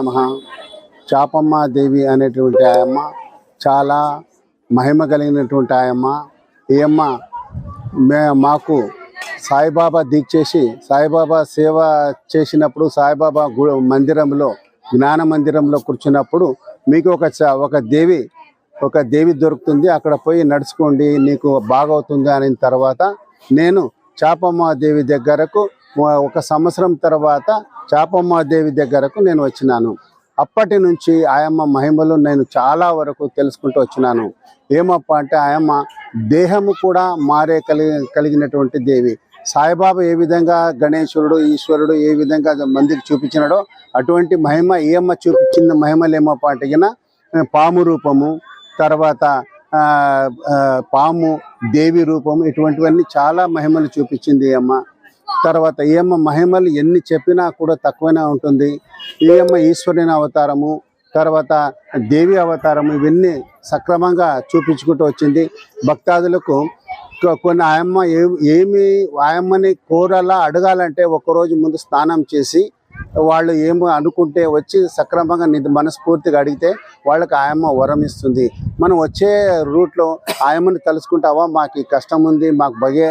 నమ. చాపమ్మ దేవి అనేటువంటి ఆయమ్మ చాలా మహిమ కలిగినటువంటి ఆయమ్మ. ఈ అమ్మ మే మాకు సాయిబాబా దీక్షేసి సాయిబాబా సేవ చేసినప్పుడు సాయిబాబా గు మందిరంలో జ్ఞాన మందిరంలో కూర్చున్నప్పుడు మీకు ఒక ఒక దేవి ఒక దేవి దొరుకుతుంది. అక్కడ పోయి నడుచుకోండి నీకు బాగవుతుంది అనిన తర్వాత నేను చాపమ్మ దేవి దగ్గరకు ఒక సంవత్సరం తర్వాత చాపమ్మ దేవి దగ్గరకు నేను వచ్చినాను. అప్పటి నుంచి ఆయమ్మ మహిమలు నేను చాలా వరకు తెలుసుకుంటూ వచ్చినాను. ఏమప్ప అంటే ఆయమ్మ దేహము కూడా మారే కలిగి కలిగినటువంటి దేవి. సాయిబాబా ఏ విధంగా గణేశ్వరుడు ఈశ్వరుడు ఏ విధంగా మందికి చూపించినాడో అటువంటి మహిమ ఏమ్మ చూపించిన మహిమలు ఏమప్ప అంటే పాము రూపము తర్వాత ఆ, పాము దేవి రూపము ఇటువంటివన్నీ చాలా మహిమలు చూపించింది అమ్మ. తర్వాత ఈయమ్మ మహిమలు ఎన్ని చెప్పినా కూడా తక్కువనే ఉంటుంది. ఈయమ్మ ఈశ్వరుని అవతారము తర్వాత దేవి అవతారము ఇవన్నీ సక్రమంగా చూపించుకుంటూ వచ్చింది. భక్తాదులకు కొన్ని ఆయమ్మ ఏ ఏమి ఆయమ్మని కోరలా అడగాలంటే ఒక్కరోజు ముందు స్నానం చేసి వాళ్ళు ఏమో అనుకుంటే వచ్చి సక్రమంగా నిధి మనస్ఫూర్తిగా అడిగితే వాళ్ళకి ఆయమ్మ వరం ఇస్తుంది. మనం వచ్చే రూట్లో ఆయమ్మని తలుసుకుంటావా మాకు కష్టం ఉంది మాకు భయ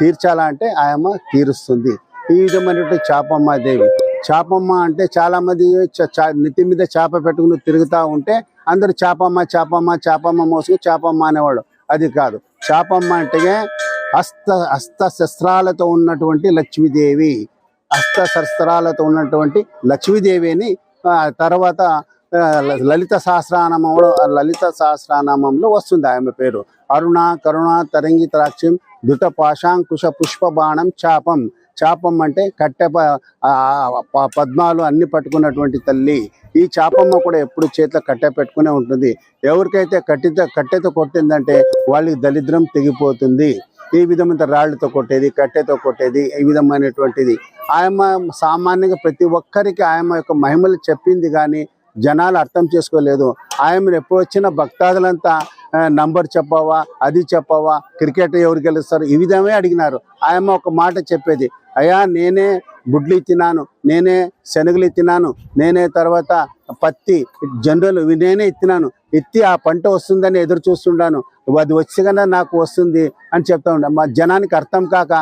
తీర్చాలంటే అంటే ఆయమ్మ తీరుస్తుంది. ఈ విధమైనటువంటి చాపమ్మ దేవి. చాపమ్మ అంటే చాలా మంది చ- నెత్తి మీద చేప పెట్టుకుని తిరుగుతూ ఉంటే అందరూ చాపమ్మ చాపమ్మ చాపమ్మ మోసుకు చాపమ్మ అనేవాడు అది కాదు. చాపమ్మ అంటే హస్త హస్త శస్త్రాలతో ఉన్నటువంటి లక్ష్మీదేవి. హస్త శస్త్రాలతో ఉన్నటువంటి లక్ష్మీదేవి అని తర్వాత లలిత సహస్రనామంలో లలిత సహస్రనామంలో వస్తుంది ఆమె పేరు. అరుణ కరుణ తరంగి త్రాక్షం దుట పాశాంకుశ పుష్ప బాణం చాపం. చాపం అంటే కట్టె ప- పద్మాలు అన్ని పట్టుకున్నటువంటి తల్లి. ఈ చాపమ్మ కూడా ఎప్పుడు చేతిలో కట్టె పెట్టుకునే ఉంటుంది. ఎవరికైతే కట్టెతో కట్టెతో కొట్టిందంటే వాళ్ళకి దరిద్రం తెగిపోతుంది. ఈ విధమైన రాళ్ళతో కొట్టేది కట్టెతో కొట్టేది ఈ విధమైనటువంటిది. ఆయమ్మ సామాన్యంగా ప్రతి ఒక్కరికి ఆయమ్మ యొక్క మహిమలు చెప్పింది కానీ జనాలు అర్థం చేసుకోలేదు. ఆయన ఎప్పుడు వచ్చినా భక్తాదులంతా నంబర్ చెప్పవా? అది చెప్పవా? క్రికెట్ ఎవరు గెలుస్తారు? ఈ విధమే అడిగినారు. ఆయమ్మ ఒక మాట చెప్పేది అయ్యా నేనే గుడ్లు తిన్నాను నేనే శనగలు తిన్నాను నేనే తర్వాత పత్తి జనరల్ నేనే ఇత్తినాను. ఎత్తి ఆ పంట వస్తుందని ఎదురు చూస్తుండాను అది వచ్చి కన్నా నాకు వస్తుంది అని చెప్తా ఉండే. మా జనానికి అర్థం కాక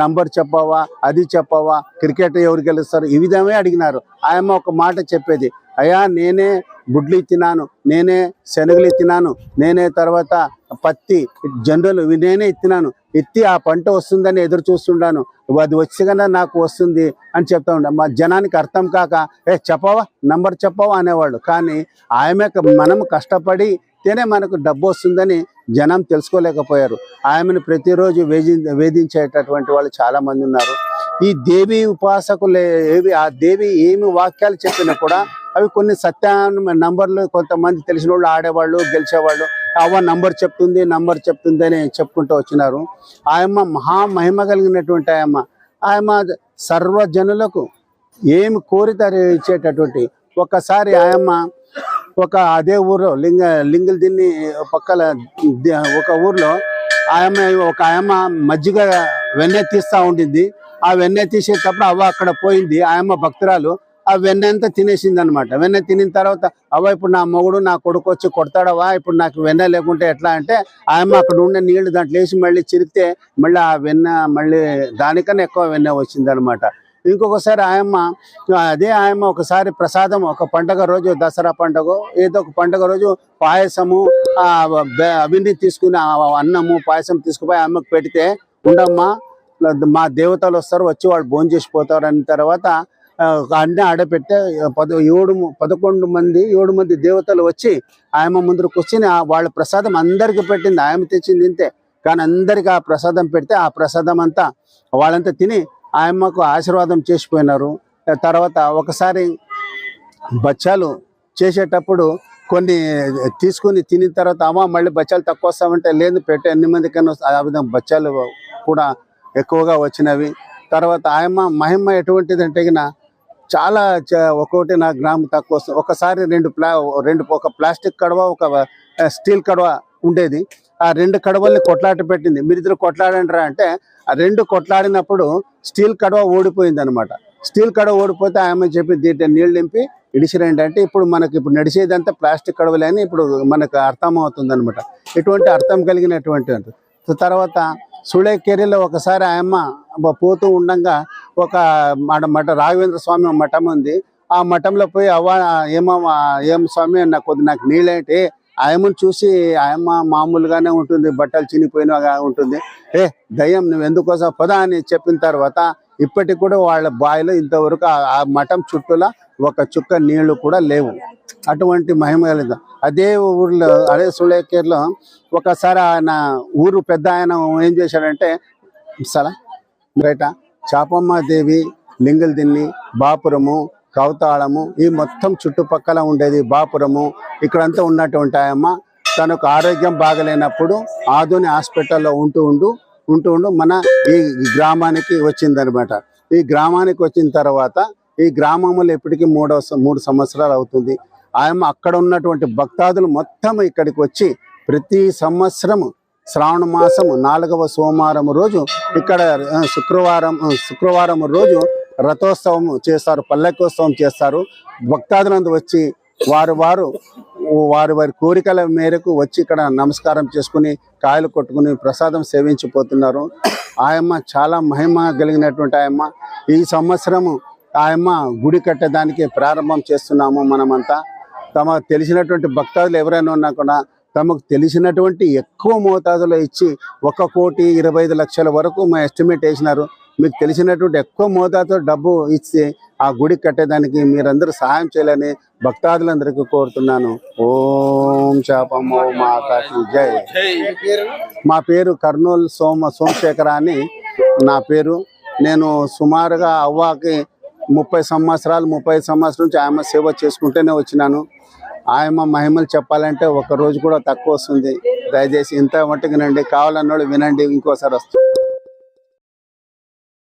నంబర్ చెప్పవా అది చెప్పవా క్రికెట్ ఎవరు గెలుస్తారు? ఈ విధమే అడిగినారు. ఆయమ్మ ఒక మాట చెప్పేది అయ్యా నేనే గుడ్లు ఇచ్చినాను నేనే శనగలు ఇచ్చినాను నేనే తర్వాత పత్తి జనరల్ నేనే ఇచ్చినాను ఎత్తి ఆ పంట వస్తుందని ఎదురు చూస్తుండాను. అది వచ్చి కన్నా నాకు వస్తుంది అని చెప్తా ఉండే. మా జనానికి అర్థం కాక ఏ చెప్పవా? నంబర్ చెప్పవా? అనేవాళ్ళు. కానీ ఆమె మనం కష్టపడితేనే మనకు డబ్బు వస్తుందని జనం తెలుసుకోలేకపోయారు. ఆమెను ప్రతిరోజు వేధి వేధించేటటువంటి వాళ్ళు చాలా మంది ఉన్నారు. ఈ దేవి ఉపాసకులు ఏవి ఆ దేవి ఏమి వాక్యాలు చెప్పినా కూడా అవి కొన్ని సత్య నంబర్లు కొంతమంది తెలిసిన వాళ్ళు ఆడేవాళ్ళు గెలిచేవాళ్ళు అవ్వ నంబర్ చెప్తుంది నంబర్ చెప్తుంది అని చెప్పుకుంటూ వచ్చినారు. ఆయమ్మ మహా మహిమ కలిగినటువంటి ఆయమ్మ. ఆయమ్మ సర్వజనులకు ఏమి కోరిత ఇచ్చేటటువంటి ఒకసారి ఆయమ్మ ఒక అదే ఊర్లో లింగ లింగలు దీన్ని పక్కల ఒక ఊర్లో ఆయమ్మ ఒక ఆయమ్మ మజ్జిగ వెన్నె తీస్తా ఉండింది. ఆ వెన్నె తీసేటప్పుడు అవ్వ అక్కడ పోయింది. ఆయమ్మ భక్తురాలు ఆ వెన్నె అంతా తినేసింది అనమాట వెన్న తినిన తర్వాత అవ్వ ఇప్పుడు నా మొగుడు నా కొడుకు వచ్చి కొడతాడవా? ఇప్పుడు నాకు వెన్నె లేకుంటే ఎట్లా? అంటే ఆయమ్మ అక్కడ ఉండే నీళ్ళు దాంట్లో వేసి మళ్ళీ చిరిగితే మళ్ళీ ఆ వెన్నె మళ్ళీ దానికన్నా ఎక్కువ వెన్నె వచ్చింది అనమాట ఇంకొకసారి ఆయమ్మ అదే ఆయమ్మ ఒకసారి ప్రసాదం ఒక పండగ రోజు దసరా పండగ ఏదో ఒక పండగ రోజు పాయసము ఆ అవన్నీ తీసుకుని అన్నము పాయసం తీసుకుపోయి ఆయమ్మకు పెడితే ఉండమ్మా మా దేవతలు వస్తారు వచ్చి వాళ్ళు భోజనం చేసిపోతారు అన్న తర్వాత అన్నీ ఆడపెట్టే పద ఏడు పదకొండు మంది ఏడు మంది దేవతలు వచ్చి ఆయమ్మ ముందర కూర్చొని వాళ్ళ ప్రసాదం అందరికి పెట్టింది ఆయమ్మ తెచ్చింది ఇంతే. కానీ అందరికి ఆ ప్రసాదం పెడితే ఆ ప్రసాదం అంతా వాళ్ళంతా తిని ఆయమ్మకు ఆశీర్వాదం చేసిపోయినారు తర్వాత ఒకసారి బచ్చాలు చేసేటప్పుడు కొన్ని తీసుకుని తినిన తర్వాత అమ్మ మళ్ళీ బచ్చాలు తక్కువ వస్తామంటే లేదు పెట్టే ఎన్ని మందికైనా ఆ విధంగా బచ్చాలు కూడా ఎక్కువగా వచ్చినవి. తర్వాత ఆయమ్మ మహిమ ఎటువంటిది అంటే చాలా ఒక్కొక్కటి నా గ్రామం తక్కువ వస్తుంది. ఒకసారి రెండు ప్లా రెండు ఒక ప్లాస్టిక్ కడవ ఒక స్టీల్ కడవ ఉండేది. ఆ రెండు కడవల్ని కొట్లాట పెట్టింది. మీరిద్దరు కొట్లాడంటారా అంటే ఆ రెండు కొట్లాడినప్పుడు స్టీల్ కడవ ఓడిపోయింది అనమాట స్టీల్ కడవ ఓడిపోతే ఆమె చెప్పి దీంట్లో నీళ్ళు నింపి ఇడిసిరండి అంటే ఇప్పుడు మనకి ఇప్పుడు నడిచేదంతా ప్లాస్టిక్ కడవలే అని ఇప్పుడు మనకు అర్థం అవుతుంది అనమాట ఇటువంటి అర్థం కలిగినటువంటి తర్వాత సుళేకేరిలో ఒకసారి ఆయమ్మ పోతూ ఉండంగా ఒక మఠ మఠ రాఘవేంద్ర స్వామి మఠం ఉంది. ఆ మఠంలో పోయి అవ్వ ఏమో ఏం స్వామి నాకు కొద్ది నాకు నీళ్ళేంటి? ఆయమ్మను చూసి ఆయమ్మ మామూలుగానే ఉంటుంది బట్టలు చినిపోయినగా ఉంటుంది. ఏ దయ్యం నువ్వు ఎందుకోసం పదా అని చెప్పిన తర్వాత ఇప్పటికి కూడా వాళ్ళ బావిలో ఇంతవరకు ఆ- మఠం చుట్టూలా ఒక చుక్క నీళ్ళు కూడా లేవు. అటువంటి మహిమ కలిగింది. అదే ఊర్లో అదే సుళేకేర్లో ఒకసారి ఆయన ఊరు పెద్ద ఆయన ఏం చేశాడంటే సలా బయట చాపమ్మ దేవి లింగల్దిన్ని బాపురము కౌతాళము ఈ మొత్తం చుట్టుపక్కల ఉండేది బాపురము ఇక్కడంతా ఉన్నటువంటి ఆయమ్మ తనకు ఆరోగ్యం బాగలేనప్పుడు ఆధుని హాస్పిటల్లో ఉంటూ ఉండు ఉంటూ ఉండు మన ఈ గ్రామానికి వచ్చిందనమాట. ఈ గ్రామానికి వచ్చిన తర్వాత ఈ గ్రామంలో ఇప్పటికీ మూడవ మూడు సంవత్సరాలు అవుతుంది. ఆయమ్మ అక్కడ ఉన్నటువంటి భక్తాదులు మొత్తం ఇక్కడికి వచ్చి ప్రతి సంవత్సరం శ్రావణ మాసము నాలుగవ సోమవారం రోజు ఇక్కడ శుక్రవారం శుక్రవారం రోజు రథోత్సవం చేస్తారు పల్లకోత్సవం చేస్తారు. భక్తాదులందు వచ్చి వారు వారు వారి వారి కోరికల మేరకు వచ్చి ఇక్కడ నమస్కారం చేసుకుని కాయలు కొట్టుకుని ప్రసాదం సేవించిపోతున్నారు. ఆయమ్మ చాలా మహిమ కలిగినటువంటి ఆయమ్మ. ఈ సంవత్సరము ఆయమ్మ గుడి కట్టడానికి ప్రారంభం చేస్తున్నాము మనమంతా. తమ తెలిసినటువంటి భక్తాదులు ఎవరైనా ఉన్నా కూడా తమకు తెలిసినటువంటి ఎక్కువ మోతాదులో ఇచ్చి ఒక కోటి ఇరవై ఐదు లక్షల వరకు మా ఎస్టిమేట్ వేసినారు. మీకు తెలిసినటువంటి ఎక్కువ మోతాదులో డబ్బు ఇచ్చి ఆ గుడి కట్టేదానికి మీరందరూ సహాయం చేయాలని భక్తాదులందరికీ కోరుతున్నాను. ఓం శాపమో మాతాకి జై. మా పేరు కర్నూలు సోమ సోమశేఖర అని నా పేరు. నేను సుమారుగా అవ్వకి ముప్పై సంవత్సరాలు ముప్పై సంవత్సరం నుంచి ఆయమ్మ సేవ చేసుకుంటూనే వచ్చినాను. ఆయమ్మ మహిమలు చెప్పాలంటే ఒక రోజు కూడా తక్కువ వస్తుంది. దయచేసి ఇంత మట్టుకునండి కావాలన్నోళ్ళు వినండి ఇంకోసారి వస్తుంది